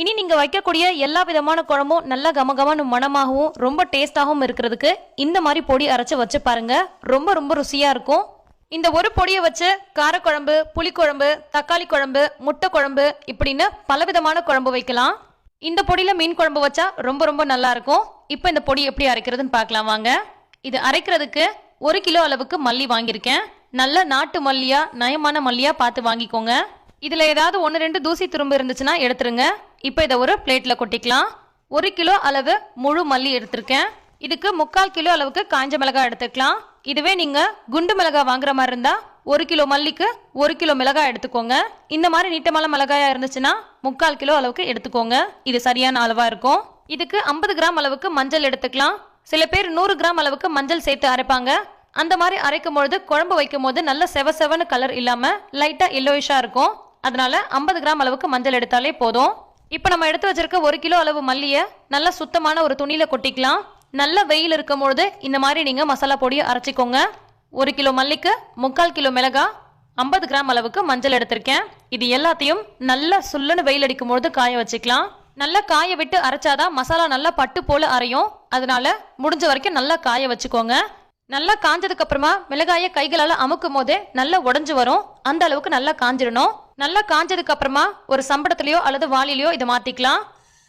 இனி நீங்கள் வைக்கக்கூடிய எல்லா விதமான குழம்பும் நல்ல கமகமான மணமாகவும் ரொம்ப டேஸ்டாகவும் இருக்கிறதுக்கு இந்த மாதிரி பொடி அரைச்சி வச்சு பாருங்க. ரொம்ப ரொம்ப ருசியாக இருக்கும். இந்த ஒரு பொடியை வச்சு காரக்குழம்பு புளிக்குழம்பு தக்காளி குழம்பு முட்டை குழம்பு இப்படின்னு பலவிதமான குழம்பு வைக்கலாம். இந்த பொடியில் மீன் குழம்பு வச்சா ரொம்ப ரொம்ப நல்லா இருக்கும். இப்போ இந்த பொடி எப்படி அரைக்கிறதுன்னு பார்க்கலாம் வாங்க. இது அரைக்கிறதுக்கு ஒரு கிலோ அளவுக்கு மல்லி வாங்கியிருக்கேன். நல்ல நாட்டு மல்லியா நயமான மல்லியா பார்த்து வாங்கிக்கோங்க. இதில் ஏதாவது ஒன்று ரெண்டு தூசி துரும்பு இருந்துச்சுன்னா எடுத்துருங்க. இப்போ இதை ஒரு பிளேட்டில் கொட்டிக்கலாம். ஒரு கிலோ அளவு முழு மல்லி எடுத்திருக்கேன். இதுக்கு முக்கால் கிலோ அளவுக்கு காஞ்ச மிளகாய் எடுத்துக்கலாம். இதுவே நீங்கள் குண்டு மிளகாய் வாங்குற மாதிரி இருந்தால் ஒரு கிலோ மல்லிக்கு ஒரு கிலோ மிளகாய் எடுத்துக்கோங்க. இந்த மாதிரி நீட்டமான மிளகாயா இருந்துச்சுன்னா முக்கால் கிலோ அளவுக்கு எடுத்துக்கோங்க. இது சரியான அளவாக இருக்கும். இதுக்கு ஐம்பது கிராம் அளவுக்கு மஞ்சள் எடுத்துக்கலாம். சில பேர் நூறு கிராம் அளவுக்கு மஞ்சள் சேர்த்து அரைப்பாங்க. அந்த மாதிரி அரைக்கும் பொழுது குழம்பு வைக்கும் போது நல்ல செவ செவன்னு கலர் இல்லாமல் லைட்டாக எல்லோயிஷாக இருக்கும். அதனால ஐம்பது கிராம் அளவுக்கு மஞ்சள் எடுத்தாலே போதும். இப்போ நம்ம எடுத்து வச்சிருக்க ஒரு கிலோ அளவு மல்லியை நல்லா சுத்தமான ஒரு துணியில கொட்டிக்கலாம். நல்ல வெயில் இருக்கும் பொழுது இந்த மாதிரி நீங்க மசாலா பொடியை அரைச்சிக்கோங்க. ஒரு கிலோ மல்லிக்கு முக்கால் கிலோ மிளகாய் ஐம்பது கிராம் அளவுக்கு மஞ்சள் எடுத்திருக்கேன். இது எல்லாத்தையும் நல்லா சுல்லுன்னு வெயில் அடிக்கும் பொழுது காய வச்சுக்கலாம். நல்லா காய விட்டு அரைச்சாதான் மசாலா நல்லா பட்டு போல அரையும். அதனால முடிஞ்ச வரைக்கும் நல்லா காய வச்சுக்கோங்க. நல்லா காஞ்சதுக்கு அப்புறமா மிளகாயை கைகளால் அமுக்கும் போதே நல்லா உடஞ்சு வரும். அந்த அளவுக்கு நல்லா காஞ்சிடணும். நல்லா காஞ்சதுக்கு அப்புறமா ஒரு சம்படத்துலயோ அல்லது வாளிலையோ இதை மாத்திக்கலாம்.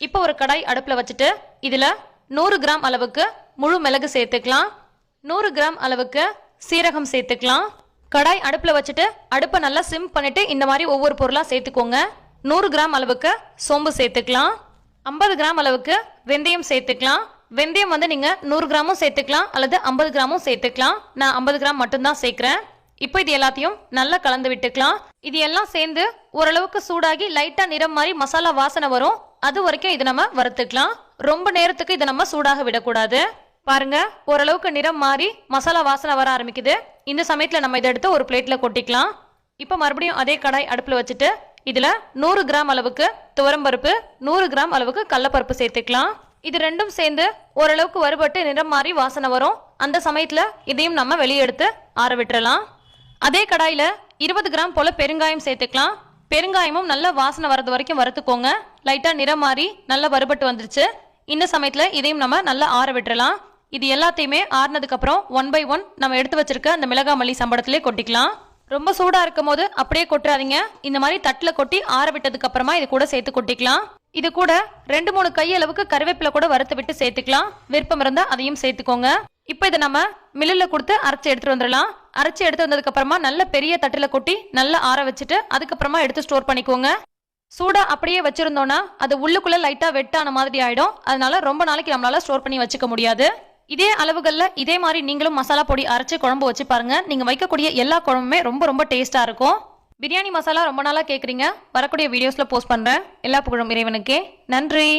இப்போ ஒரு கடாய் அடுப்புல வச்சுட்டு இதுல நூறு கிராம் அளவுக்கு முழு மிளகு சேர்த்துக்கலாம். நூறு கிராம் அளவுக்கு சீரகம் சேர்த்துக்கலாம். கடாய் அடுப்புல வச்சுட்டு அடுப்பை நல்லா சிம் பண்ணிட்டு இந்த மாதிரி ஒவ்வொரு பொருளாக சேர்த்துக்கோங்க. நூறு கிராம் அளவுக்கு சோம்பு சேர்த்துக்கலாம். ஐம்பது கிராம் அளவுக்கு வெந்தயம் சேர்த்துக்கலாம். வெந்தயம் வந்து நீங்கள் நூறு கிராமும் சேர்த்துக்கலாம் அல்லது ஐம்பது கிராமும் சேர்த்துக்கலாம். நான் ஐம்பது கிராம் மட்டும்தான் சேர்க்குறேன். இப்போ இது எல்லாத்தையும் நல்லா கலந்து விட்டுக்கலாம். இது எல்லாம் சேர்ந்து ஓரளவுக்கு சூடாகி லைட்டா நிறம் மாதிரி மசாலா வாசனை வரும். அது வரைக்கும் இது நம்ம வறுத்துக்கலாம். ரொம்ப நேரத்துக்கு இதை நம்ம சூடாக விடக்கூடாது. பாருங்க ஓரளவுக்கு நிறம் மாறி மசாலா வாசனை வர ஆரம்பிக்குது. இந்த சமயத்துல நம்ம இதை எடுத்து ஒரு பிளேட்ல கொட்டிக்கலாம். இப்போ மறுபடியும் அதே கடாய் அடுப்புல வச்சுட்டு இதுல நூறு கிராம் அளவுக்கு துவரம்பருப்பு நூறு கிராம் அளவுக்கு கடலப்பருப்பு சேர்த்துக்கலாம். இது ரெண்டும் சேர்ந்து ஓரளவுக்கு வறுபட்டு நிறம் மாறி வாசனை வரும். அந்த சமயத்துல இதையும் நம்ம வெளியே எடுத்து ஆற விட்டுறலாம். அதே கடாயில் இருபது கிராம் போல் பெருங்காயம் சேர்த்துக்கலாம். பெருங்காயமும் நல்ல வாசனை வரது வரைக்கும் வறுத்துக்கோங்க. லைட்டாக நிறம் மாறி நல்லா வறுபட்டு வந்துருச்சு. இந்த சமயத்தில் இதையும் நம்ம நல்லா ஆற விட்டுறலாம். இது எல்லாத்தையுமே ஆறினதுக்கப்புறம் ஒன் பை ஒன் நம்ம எடுத்து வச்சிருக்க அந்த மிளகா மல்லி சம்பளத்திலே கொட்டிக்கலாம். ரொம்ப சூடாக இருக்கும் போது அப்படியே கொட்டுறாதீங்க. இந்த மாதிரி தட்டில் கொட்டி ஆற விட்டதுக்கப்புறமா இது கூட சேர்த்து கொட்டிக்கலாம். இது கூட ரெண்டு மூணு கை அளவுக்கு கருவேப்பிலை கூட வறுத்து விட்டு சேர்த்துக்கலாம். விருப்பம் இருந்தால் அதையும் சேர்த்துக்கோங்க. இப்போ இதை நம்ம மில்லில் கொடுத்து அரைச்சி எடுத்துட்டு வந்துடலாம். அரைச்சி எடுத்து வந்ததுக்கு அப்புறமா நல்ல பெரிய தட்டுல கொட்டி நல்லா ஆற வச்சுட்டு அதுக்கப்புறமா எடுத்து ஸ்டோர் பண்ணிக்கோங்க. சூடா அப்படியே வச்சிருந்தோம்னா அது உள்ளுக்குள்ள லைட்டா வெட்டான மாதிரி ஆயிடும். அதனால ரொம்ப நாளைக்கு நம்மளால ஸ்டோர் பண்ணி வச்சுக்க முடியாது. இதே அளவுகள்ல இதே மாதிரி நீங்களும் மசாலா பொடி அரைச்சு குழம்பு வச்சு பாருங்க. நீங்க வைக்கக்கூடிய எல்லா குழம்புமே ரொம்ப ரொம்ப டேஸ்டா இருக்கும். பிரியாணி மசாலா ரொம்ப நாளா கேக்குறீங்க. வரக்கூடிய வீடியோஸ்ல போஸ்ட் பண்றேன். எல்லா புகழும் இறைவனுக்கே. நன்றி.